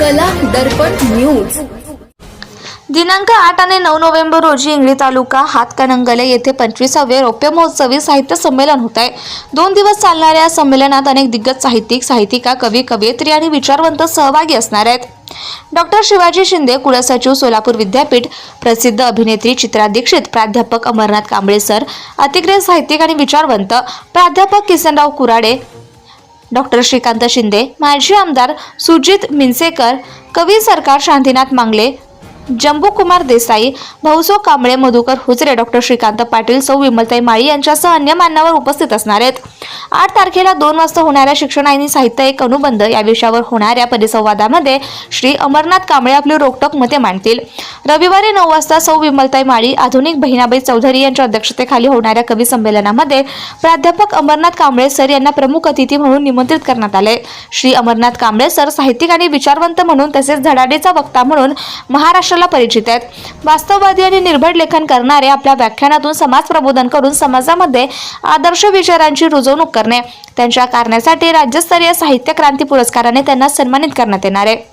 कला दर्पण न्यूज. दिनांक आठ आणि नऊ नोव्हेंबर रोजी इंगळी तालुका हातकणंगले येथे पंचवीसावे रौप्य महोत्सवी साहित्य संमेलन होत आहे. दोन दिवस चालणाऱ्या या संमेलनात अनेक दिग्गज साहित्यिक साहित्यिका कवी कवयित्री आणि विचारवंत सहभागी असणार आहेत. डॉक्टर शिवाजी शिंदे कुलसचिव सोलापूर विद्यापीठ प्रसिद्ध अभिनेत्री चित्रा दीक्षित प्राध्यापक अमरनाथ कांबळे सर अतिग्रह साहित्यिक आणि विचारवंत प्राध्यापक किसनराव कुराडे डॉक्टर श्रीकांत शिंदे माजी आमदार सुजित मिनसेकर कवी सरकार शांतीनाथ मांगले जंबूकुमार देसाई भाऊसो कांबळे मधुकर हुजरे डॉक्टर श्रीकांत पाटील सौ विमलताई माळी यांच्यासह अन्य मान्यवर उपस्थित असणार आहेत. आठ तारखेला दोन वाजता होणाऱ्या शिक्षण आणि साहित्य एक अनुबंध या विषयावर होणाऱ्या परिसंवादामध्ये श्री अमरनाथ कांबळे आपली रोकटोक मते मांडतील. रविवारी नऊ वाजता सौ विमलताई माळी आधुनिक बहिणाबाई चौधरी यांच्या अध्यक्षतेखाली होणाऱ्या कवी संमेलनामध्ये प्राध्यापक अमरनाथ कांबळे सर यांना प्रमुख अतिथी म्हणून निमंत्रित करण्यात आले. श्री अमरनाथ कांबळे सर साहित्यिक आणि विचारवंत म्हणून तसेच धडाडीचा वक्ता म्हणून महाराष्ट्राला परिचित आहेत. वास्तववादी आणि निर्भय लेखन करणारे आपल्या व्याख्यानातून समाज प्रबोधन करून समाजामध्ये आदर्श विचारांची रुजवणूक करणे त्यांच्या कारणासाठी राज्यस्तरीय साहित्य क्रांती पुरस्काराने त्यांना सन्मानित करण्यात येणार आहे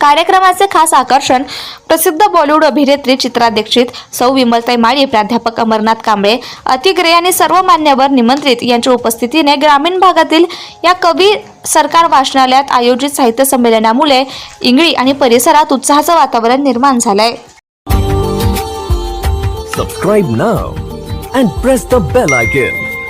कार्यक्रमाचे खास आकर्षण प्रसिद्ध बॉलिवूड अभिनेत्री चित्रा दीक्षित सौ विमलताई माळी प्राध्यापक अमरनाथ कांबळे अतिग्रे आणि सर्व मान्यवर निमंत्रित यांच्या उपस्थितीने ग्रामीण भागातील या कवी सरकार वाचनालयात आयोजित साहित्य संमेलनामुळे इंगळी आणि परिसरात उत्साहाचं वातावरण निर्माण झालंय subscribe now and press the bell icon.